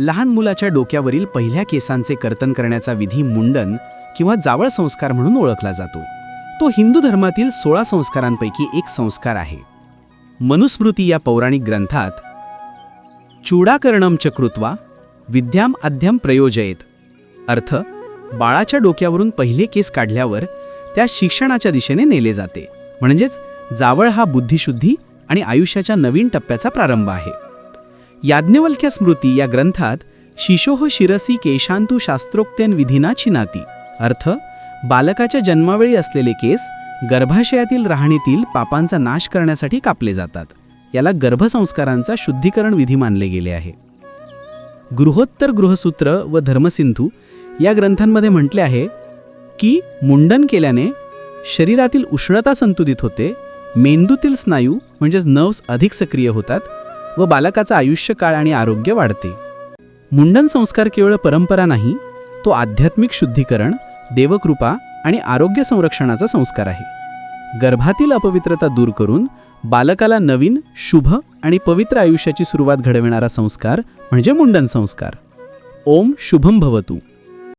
लहान मुलाच्या डोक्यावरील पहिल्या केसांचे कर्तन करण्याचा विधी मुंडन किंवा जावळ संस्कार म्हणून ओळखला जातो. तो हिंदू धर्मातील सोळा संस्कारांपैकी एक संस्कार आहे. मनुस्मृती या पौराणिक ग्रंथात चूडाकरणम च कृत्वा विद्याम अध्यम प्रयोजयेत अर्थ बाळाच्या डोक्यावरून पहिले केस काढल्यावर त्या शिक्षणाच्या दिशेने नेले जाते. म्हणजेच जावळ हा बुद्धिशुद्धी आणि आयुष्याच्या नवीन टप्प्याचा प्रारंभ आहे. याज्ञवल्क्य स्मृती या ग्रंथात शिशोह शिरसी केशांतू शास्त्रोक्तेन विधीना छिनाती. अर्थ बालकाच्या जन्मावेळी असलेले केस गर्भाशयातील राहणीतील पापांचा नाश करण्यासाठी कापले जातात. याला गर्भसंस्कारांचा शुद्धीकरण विधी मानले गेले आहे. गृहोत्तर गृहसूत्र व धर्मसिंधू या ग्रंथांमध्ये म्हटले आहे की मुंडन केल्याने शरीरातील उष्णता संतुलित होते मेंदूतील स्नायू म्हणजेच नर्व्स अधिक सक्रिय होतात व बालकाचं आयुष्यकाळ आणि आरोग्य वाढते. मुंडन संस्कार केवळ परंपरा नाही तो आध्यात्मिक शुद्धीकरण देवकृपा आणि आरोग्य संरक्षणाचा संस्कार आहे. गर्भातील अपवित्रता दूर करून बालकाला नवीन शुभ आणि पवित्र आयुष्याची सुरुवात घडविणारा संस्कार म्हणजे मुंडन संस्कार. ओम शुभम भवतू.